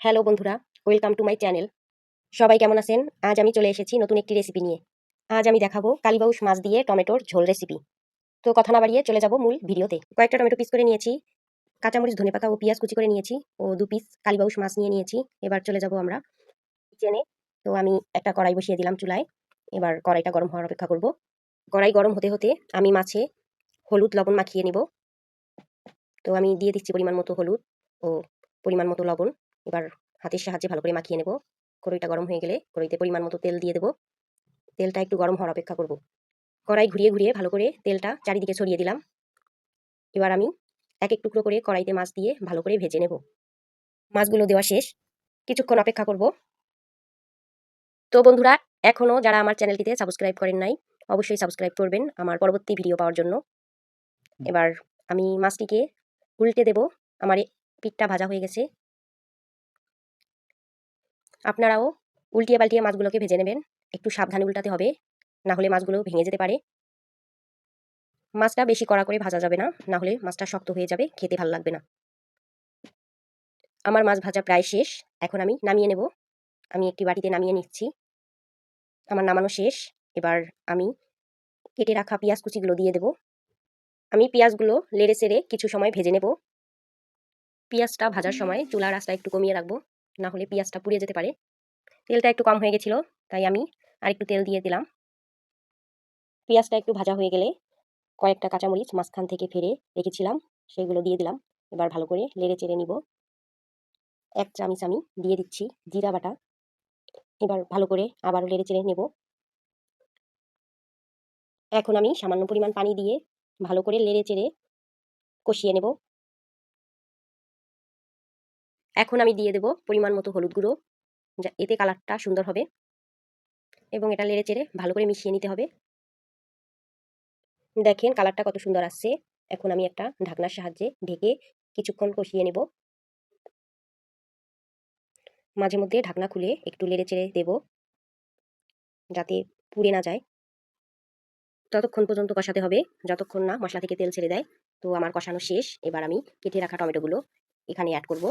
Hello বন্ধুরা, welcome to my channel. সবাই কেমন আছেন? আজ আমি চলে এসেছি নতুন একটি রেসিপি নিয়ে। আজ আমি দেখাবো কালীবাউস মাছ দিয়ে টমেটোর ঝোল রেসিপি তো কথা না বাড়িয়ে চলে যাব মূল ভিডিওতে। কয়েকটা টমেটো পিস করে নিয়েছি, কাঁচামরিচ, ধনেপাতা ও পেঁয়াজ কুচি করে নিয়েছি, ও দু পিস কালীবাউস মাছ নিয়ে নিয়েছি। এবার চলে যাব আমরা কিচেনে তো আমি একটা কড়াই বসিয়ে দিলাম চুলায়। এবার কড়াইটা গরম হওয়ার অপেক্ষা করব। কড়াই গরম হতে হতে আমি মাছে হলুদ লবণ মাখিয়ে নিব। তো আমি দিয়ে দিচ্ছি পরিমাণ মতো হলুদ ও পরিমাণ মতো লবণ। এবার হাতের সাহায্যে ভালো করে মাখিয়ে নেব। কড়াইটা গরম হয়ে গেলে কড়াইতে পরিমাণ মতো তেল দিয়ে দেবো। তেলটা একটু গরম হওয়ার অপেক্ষা করব। কড়াই ঘুরিয়ে ঘুরিয়ে ভালো করে তেলটা চারিদিকে ছড়িয়ে দিলাম। এবার আমি এক এক টুকরো করে কড়াইতে মাছ দিয়ে ভালো করে ভেজে নেব। মাছগুলো দেওয়া শেষ। কিছুক্ষণ অপেক্ষা করব। তো বন্ধুরা এখনও যারা আমার চ্যানেলটিতে সাবস্ক্রাইব করেন নাই অবশ্যই সাবস্ক্রাইব করবেন আমার পরবর্তী ভিডিও পাওয়ার জন্য। এবার আমি মাছটিকে উল্টে দেব। আমার পিঠটা ভাজা হয়ে গেছে। আপনারাও উল্টিয়ে পাল্টিয়ে মাছগুলোকে ভেজে নেবেন। একটু সাবধানে উল্টাতে হবে, না হলে মাছগুলো ভেঙে যেতে পারে। মাছটা বেশি কড়া করে ভাজা যাবে না না হলে মাছটা শক্ত হয়ে যাবে, খেতে ভালো লাগবে না। আমার মাছ ভাজা প্রায় শেষ, এখন আমি নামিয়ে নেব। আমি একটি বাটিতে নামিয়ে নিচ্ছি। আমার নামানো শেষ, এবার আমি কেটে রাখা পেঁয়াজ কুচিগুলো দিয়ে দেব। আমি পেঁয়াজগুলো লেড়ে সেড়ে কিছু সময় ভেজে নেব। পেঁয়াজটা ভাজার সময় চুলার আঁচটা একটু কমিয়ে রাখব। না হলে পেঁয়াজটা পুড়ে যেতে পারে। তেলটা একটু কম হয়ে গেছিল, তাই আমি আর একটু তেল দিয়ে দিলাম। পেঁয়াজটা একটু ভাজা হয়ে গেলে কয়েকটা কাঁচামরিচ মাঝখান থেকে ফেরে রেখেছিলাম, সেগুলো দিয়ে দিলাম। এবার ভালো করে লেড়ে চেড়ে নিব। এক চামিচ আমি দিয়ে দিচ্ছি জিরা বাটা। এবার ভালো করে আবারও লেড়ে চেড়ে নেব। এখন আমি সামান্য পরিমাণ পানি দিয়ে ভালো করে লেড়ে চেড়ে কষিয়ে নেব। এখন আমি দিয়ে দেব পরিমাণ মতো হলুদ গুঁড়ো। যা, এতে কালারটা সুন্দর হবে। এবং এটা লেড়ে চেড়ে ভালো করে মিশিয়ে নিতে হবে। দেখেন কালারটা কত সুন্দর আসছে। এখন আমি একটা ঢাকনার সাহায্যে ঢেকে কিছুক্ষণ কষিয়ে নেব। মাঝে মধ্যে ঢাকনা খুলে একটু লেড়ে চেড়ে দেব। যাতে পুড়ে না যায়। ততক্ষণ পর্যন্ত কষাতে হবে। যতক্ষণ না মশলা থেকে তেল ছেড়ে দেয়। তো আমার কষানো শেষ। এবার আমি কেটে রাখা টমেটোগুলো এখানে অ্যাড করব।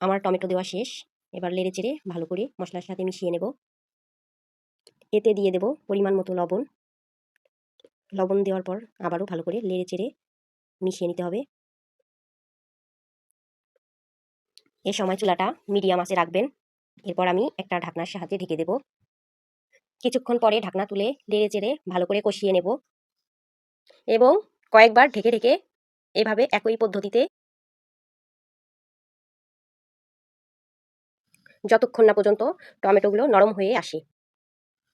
আমার টমেটো দেওয়া শেষ। এবার লেড়ে চেড়ে ভালো করে মশলার সাথে মিশিয়ে নেব। এতে দিয়ে দেব পরিমাণ মতো লবণ। লবণ দেওয়ার পর আবারও ভালো করে লেড়ে চেড়ে মিশিয়ে নিতে হবে। এ সময় চুলাটা মিডিয়াম আঁচে রাখবেন। এরপর আমি একটা ঢাকনার সাহায্যে ঢেকে দেব। কিছুক্ষণ পরে ঢাকনা তুলে লেড়ে চেড়ে ভালো করে কষিয়ে নেব। এবং কয়েকবার ঢেকে ঢেকে এভাবে একই পদ্ধতিতে যতক্ষণ না পর্যন্ত টমেটোগুলো নরম হয়ে আসে।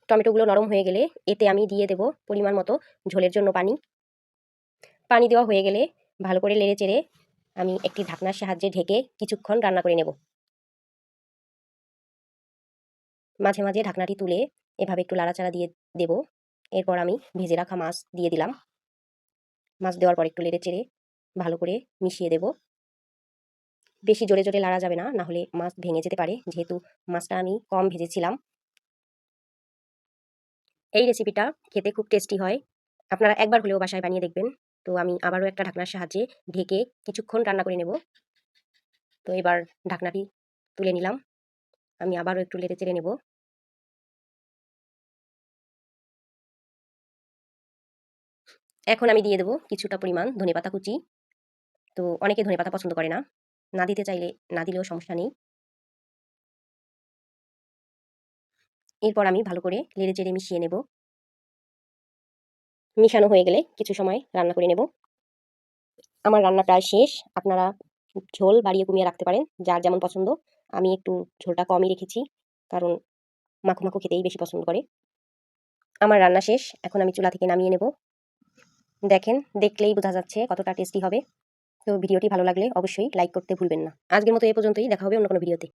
টমেটোগুলো নরম হয়ে গেলে এতে আমি দিয়ে দেব পরিমাণ মতো ঝোলের জন্য পানি। পানি দেওয়া হয়ে গেলে ভালো করে লেড়ে চেড়ে আমি একটি ঢাকনার সাহায্যে ঢেকে কিছুক্ষণ রান্না করে নেব। মাঝে মাঝে ঢাকনাটি তুলে এভাবে একটু লাড়াচাড়া দিয়ে দেব। এরপর আমি ভেজে রাখা মাছ দিয়ে দিলাম। মাছ দেওয়ার পর একটু লেড়ে চেড়ে ভালো করে মিশিয়ে দেব। বেশি জোরে জোরে লাড়া যাবে না না হলে মাছ ভেঙে যেতে পারে। যেহেতু মাছটা আমি কম ভেজেছিলাম। এই রেসিপিটা খেতে খুব টেস্টি হয়। আপনারা একবার হলেও বাসায় বানিয়ে দেখবেন। তো আমি আবারও একটা ঢাকনার সাহায্যে ঢেকে কিছুক্ষণ রান্না করে নেব। তো এবার ঢাকনাটি তুলে নিলাম। আমি আবারও একটু লেটে চেড়ে নেব। এখন আমি দিয়ে দেবো কিছুটা পরিমাণ ধনেপাতা কুচি। তো অনেকে ধনেপাতা পছন্দ করে না। না দিতে চাইলে, না দিলেও সমস্যা নেই। এরপর আমি ভালো করে লেড়ে চেড়ে মিশিয়ে নেব। মিশানো হয়ে গেলে কিছু সময় রান্না করে নেব। আমার রান্না প্রায় শেষ। আপনারা ঝোল বাড়িয়ে কমিয়ে রাখতে পারেন, যার যেমন পছন্দ। আমি একটু ঝোলটা কমই রেখেছি, কারণ মাখো মাখো খেতেই বেশি পছন্দ করে। আমার রান্না শেষ। এখন আমি চুলা থেকে নামিয়ে নেব। দেখেন, দেখলেই বোঝা যাচ্ছে কতটা টেস্টি হবে। তো ভিডিওটি ভালো লাগলে অবশ্যই লাইক করতে ভুলবেন না। আজকের মতো এ পর্যন্তই, দেখা হবে অন্য কোনো ভিডিওতে।